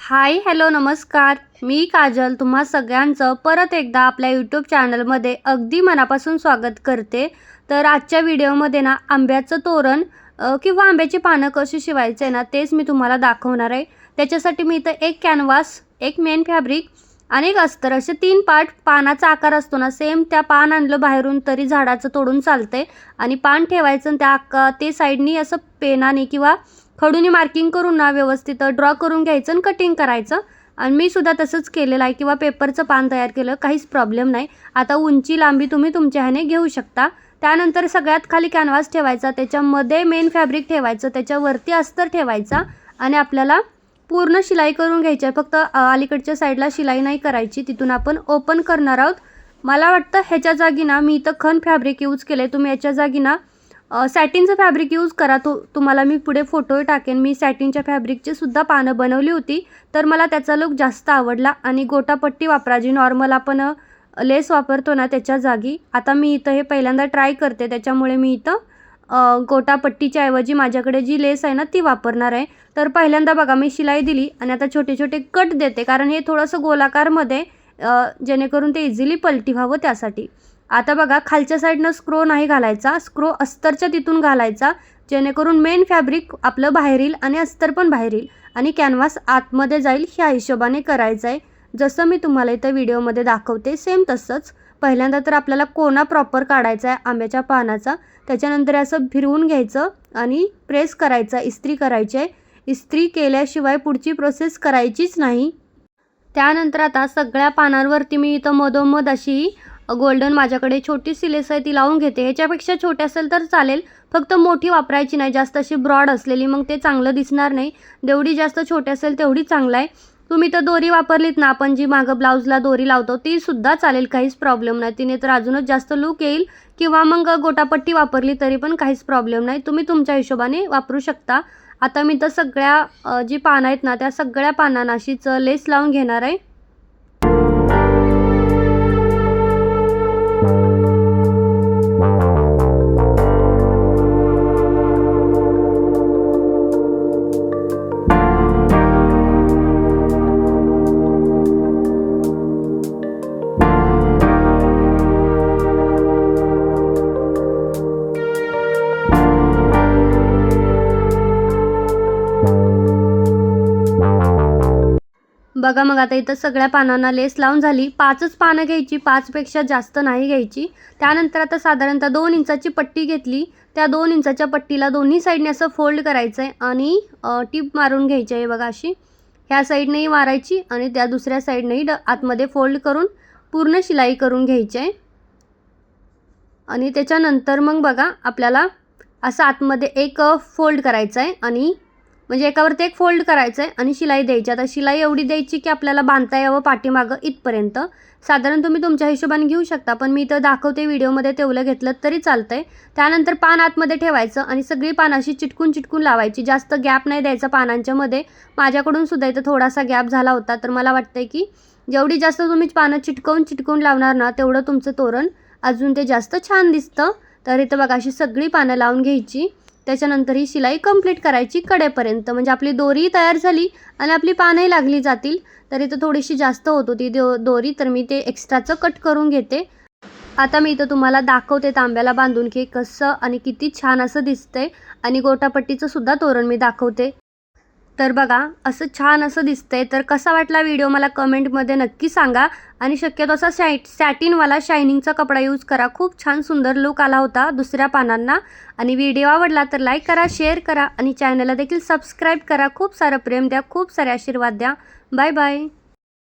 Hi hello नमस्कार. मी काजल तुम्हा सगळ्यांचं परत एकदा आपल्या यूट्यूब चॅनलमध्ये अगदी मनापासून स्वागत करते. तर आजच्या व्हिडिओमध्ये ना आंब्याचं तोरण किंवा आंब्याची पानं कशी शिवायचे ना तेच मी तुम्हाला दाखवणार आहे. त्याच्यासाठी मी इथं एक कॅनव्हास एक मेन फॅब्रिक आणि एक अस्तर असे तीन पार्ट पानाचा आकार असतो ना सेम त्या पान आणलं बाहेरून तरी झाडाचं तोडून चालतं आहे आणि पान ठेवायचं आणि त्या आका ते साईडनी असं पेनाने किंवा खडूनी मार्किंग करून ना व्यवस्थित ड्रॉ करून घ्यायचं आणि कटिंग करायचं. आणि मी सुद्धा तसंच केलेलं आहे किंवा पेपरचं पान तयार केलं काहीच प्रॉब्लेम नाही. आता उंची लांबी तुम्ही तुमच्या ह्याने घेऊ शकता. त्यानंतर सगळ्यात खाली कॅनव्हास ठेवायचा त्याच्यामध्ये मेन फॅब्रिक ठेवायचं त्याच्यावरती अस्तर ठेवायचा आणि आपल्याला पूर्ण शिलाई करून घ्यायची आहे. फक्त अलीकडच्या साईडला शिलाई नाही करायची तिथून आपण ओपन करणार आहोत. मला वाटतं ह्याच्या जागी ना मी इथं खन फॅब्रिक यूज केलं आहे तुम्ही याच्या जागी ना सॅटिनचं फॅब्रिक यूज करा. तो तुम्हाला मी पुढे फोटो टाकेन. मी सॅटिनच्या फॅब्रिकची सुद्धा पानं बनवली होती. तर मला त्याचा लुक जास्त आवडला आणि गोटापट्टी वापरा जी नॉर्मल आपण लेस वापरतो ना त्याच्या जागी. आता मी इथं हे पहिल्यांदा ट्राय करते. त्याच्यामुळे मी इथं गोटापट्टीच्या ऐवजी माझ्याकडे जी लेस आहे ना ती वापरणार आहे. तर पहिल्यांदा बघा मी शिलाई दिली आणि आता छोटे छोटे कट देते. कारण हे थोडंसं गोलाकारमध्ये जेणेकरून ते इझिली पलटी व्हावं त्यासाठी. आता बघा खालच्या साईडनं स्क्रो नाही घालायचा. स्क्रो अस्तरच्या तिथून घालायचा. जेणेकरून मेन फॅब्रिक आपलं बाहेर येईल आणि अस्तर पण बाहेर येईल. आणि कॅनव्हास आतमध्ये जाईल ह्या हिशोबाने करायचं आहे. जसं मी तुम्हाला इथं व्हिडिओमध्ये दाखवते सेम तसंच. पहिल्यांदा तर आपल्याला कोना प्रॉपर काढायचा आहे आंब्याच्या पानाचा त्याच्यानंतर असं फिरवून घ्यायचं आणि प्रेस करायचा इस्त्री करायची आहे. इस्त्री केल्याशिवाय पुढची प्रोसेस करायचीच नाही. त्यानंतर आता सगळ्या पानांवरती मी इथं मधोमध अशी गोल्डन माझ्याकडे छोटी सिलेस आहे ती लावून घेते. ह्याच्यापेक्षा छोटी असेल तर चालेल. फक्त मोठी वापरायची नाही जास्त अशी ब्रॉड असलेली मग ते चांगलं दिसणार नाही. जेवढी जास्त छोटी असेल तेवढी चांगलं आहे. तुम्ही तर दोरी वापरलीत ना आपण जी मागं ब्लाऊजला दोरी लावतो ती सुद्धा चालेल काहीच प्रॉब्लेम नाही. तिने तर अजूनच जास्त लूक येईल. किंवा मग गोटापट्टी वापरली तरी पण काहीच प्रॉब्लेम नाही. तुम्ही तुमच्या हिशोबाने वापरू शकता. आता मी तर सगळ्या जी पानं आहेत ना त्या सगळ्या पानांना अशीच लेस लावून घेणार आहे. बघा मग आता इथं सगळ्या पानांना लेस लावून झाली. पाचच पानं घ्यायची पाचपेक्षा जास्त नाही घ्यायची. त्यानंतर आता साधारणतः दोन इंचाची पट्टी घेतली. त्या दोन इंचाच्या पट्टीला दोन्ही साईडने असं फोल्ड करायचं आहे आणि टीप मारून घ्यायची आहे बघा अशी. ह्या साईडनेही मारायची आणि त्या दुसऱ्या साईडनेही ड आतमध्ये फोल्ड करून पूर्ण शिलाई करून घ्यायची आहे. आणि त्याच्यानंतर मग बघा आपल्याला असं आतमध्ये एक फोल्ड करायचं आहे आणि म्हणजे एकावरती एक फोल्ड करायचं आहे आणि शिलाई द्यायची. आता शिलाई एवढी द्यायची की आपल्याला बांधता यावं पाठीमागं इथपर्यंत. साधारण तुम्ही तुमच्या हिशोबाने घेऊ शकता पण मी इथं दाखवते व्हिडिओमध्ये तेवढं घेतलं तरी चालतं आहे त्यानंतर पान आतमध्ये ठेवायचं आणि सगळी पानाशी चिटकून चिटकून लावायची. जास्त गॅप नाही द्यायचा पानांच्यामध्ये माझ्याकडून सुद्धा इथं थोडासा गॅप झाला होता तर मला वाटतं की जेवढी जास्त तुम्ही पानं चिटकवून चिटकवून लावणार ना तेवढं तुमचं तोरण अजून ते जास्त छान दिसतं. तर इथं बघा अशी सगळी पानं लावून घ्यायची. त्याच्यानंतर ही शिलाई कंप्लीट करायची कडेपर्यंत. म्हणजे आपली दोरी तयार झाली आणि आपली पानंही लागली जातील. तर इथं थोडीशी जास्त होत होती दो दोरी तर मी ते एक्स्ट्राचं कट करून घेते. आता मी इथं तुम्हाला दाखवते तांब्याला बांधून की कसं आणि किती छान असं दिसतंय. आणि गोटापट्टीचं सुद्धा तोरण मी दाखवते. तर बघा असं छान असं दिसतंय. तर कसा वाटला व्हिडिओ मला कमेंटमध्ये नक्की सांगा. आणि शक्यतो असा शाईट सॅटिनवाला शायनिंगचा कपडा यूज करा. खूप छान सुंदर लुक आला होता दुसऱ्या पानांना. आणि व्हिडिओ आवडला तर लाईक करा शेअर करा. आणि चॅनलला देखील सबस्क्राईब करा. खूप सारं प्रेम द्या खूप सारे आशीर्वाद द्या. Bye bye